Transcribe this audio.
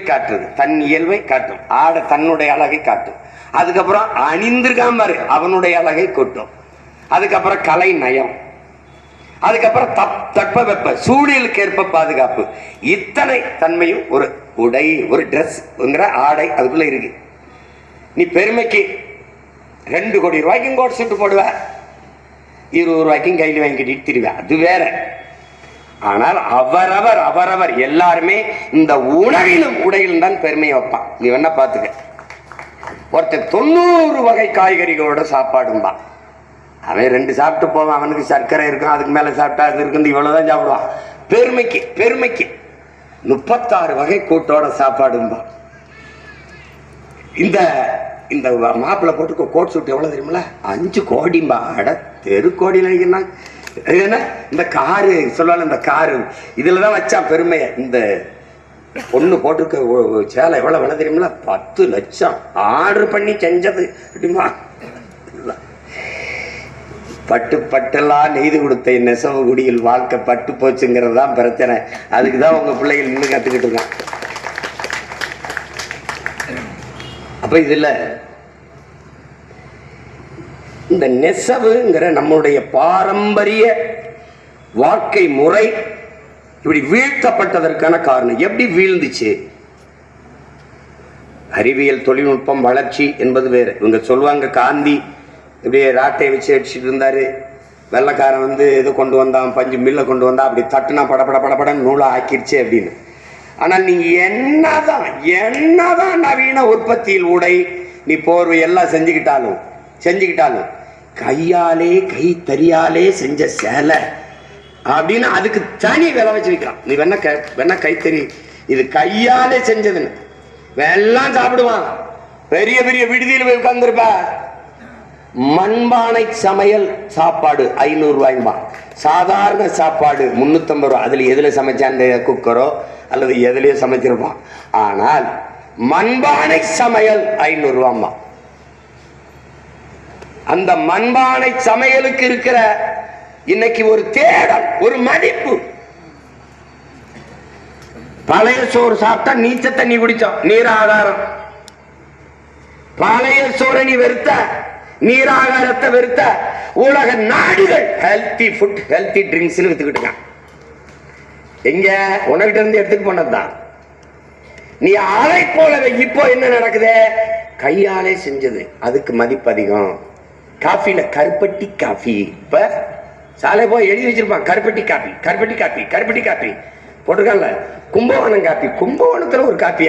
காட்டுறது. தன் இயல்பை காட்டும். ஆடை தன்னுடைய அழகை காட்டும். அதுக்கப்புறம் அணிந்திருக்காம அவனுடைய அழகை கொட்டும். அதுக்கப்புறம் கலை நயம். அதுக்கப்புறம் தப் தட்ப வெப்ப சூழலுக்கு ஏற்ப பாதுகாப்பு. இத்தனை தன்மையும் ஒரு உடை ஒரு ட்ரெஸ்ங்கிற ஆடை அதுக்குள்ள இருக்கு. நீ பெருமைக்கு ரெண்டு கோடி ரூபாய்க்கும் கோட் சுட்டு போடுவ. இருபது ரூபாய்க்கும் கையில் வாங்கி கட்டிட்டு திரிவேன் அது வேற. ஆனால் அவரவர் அவரவர் எல்லாருமே இந்த உணவிலும் உடையிலும் தான் பெருமையை வைப்பான். நீ வேணா பார்த்துக்க. ஒருத்தர் தொண்ணூறு வகை காய்கறிகளோட சாப்பாடும்பா அவன் ரெண்டு சாப்பிட்டு போவான். அவனுக்கு சர்க்கரை இருக்கும் அதுக்கு மேலே சாப்பிட்டா அது இருக்குது இவ்வளோதான் சாப்பிடுவான். பெருமைக்கு பெருமைக்கு. முப்பத்தாறு வகை கூட்டோட சாப்பாடும்பா இந்த இந்த மாப்பிள்ளை போட்டு கோட் சூட் எவ்வளோ தெரியுமில அஞ்சு கோடிம்பா அட தெரு கோடியில் வைக்கணும்னா இது என்ன? இந்த காரு சொல்லலாம் இந்த காரு. இதில் தான் வச்சான் பெருமையை. இந்த பொண்ணு போட்டிருக்க சேலை எவ்வளோ விலை தெரியுமில பத்து லட்சம். ஆர்டர் பண்ணி செஞ்சது. அப்படிமா பட்டு பட்டெல்லாம் நெய்து கொடுத்த நெசவு குடியில் வாழ்க்கை பட்டு போச்சுங்கிறது தான் பிரச்சனை. அதுக்கு தான் உங்கள் பிள்ளைகள் இன்னும் கற்றுக்கிட்டு இருக்கான் அப்போ இதில் இந்த நெசவுங்கிற நம்முடைய பாரம்பரிய வாழ்க்கை முறை இப்படி வீழ்த்தப்பட்டதற்கான காரணம். எப்படி வீழ்ந்துச்சு? அறிவியல் தொழில்நுட்பம் வளர்ச்சி என்பது வேறு. இவங்க சொல்லுவாங்க காந்தி இப்படியே ராட்டையை வச்சு அடிச்சுட்டு இருந்தார். வெள்ளைக்காரன் வந்து இது கொண்டு வந்தான் பஞ்சு மில்லை கொண்டு வந்தான் அப்படி தட்டுனா படபட படபடன்னு நூலாக ஆக்கிடுச்சு அப்படின்னு. ஆனால் நீங்கள் என்னதான் என்னதான் நவீன உற்பத்தியில் உடை நீ போர்வை எல்லாம் செஞ்சுக்கிட்டாலும் செஞ்சுக்கிட்டாலும் கையாலே கை தறியாலே செஞ்ச சேலை. அப்படின்னு அதுக்கு தனி விலை வச்சு விற்கிறான். நீ வேணா க வேணா கைத்தறி இது கையாலே செஞ்சதுன்னு. எல்லாம் சாப்பிடுவான் பெரிய பெரிய விடுதியில் போய் உட்கார்ந்துருப்ப. மண்பானை சமையல் சாப்பாடு ஐநூறு ரூபாய்மா சாதாரண சாப்பாடு முந்நூற்றம்பது ரூபா. அதில் எதில் சமைச்சான் குக்கரோ அல்லது எதுலேயோ சமைச்சிருப்பான். ஆனால் மண்பானை சமையல் ஐநூறு ரூபாம்மா அந்த மண்பானை சமையலுக்கு இருக்கிற இன்னைக்கு ஒரு தேடல் ஒரு மதிப்பு. பழைய சோறு சாப்பிட்டா நீச்ச தண்ணி குடிச்சோம் நீர் ஆகாரம். பழைய சோறை நீ வெறுத்த நீராகாரத்தை வெறுத்த உலக நாடுகள் ஹெல்த்தி ஃபுட் ஹெல்த்தி ட்ரிங்க்ஸ் வித்துக்கிட்டு எங்க? உனக்கிட்ட இருந்து எடுத்துட்டு போனதுதான். நீ அதை போலவே இப்போ என்ன நடக்குது? கையாலே செஞ்சது. அதுக்கு மதிப்பு அதிகம் காஃபில கருப்பட்டி காஃபி. இப்ப சாலை போய் எழுதி வச்சிருப்பான் கருப்பட்டி காபி கருப்பட்டி காப்பி கருப்பட்டி காஃபி. போட்டிருக்காங்கல்ல? கும்பகோணம் காப்பி கும்பகோணத்துல ஒரு காப்பி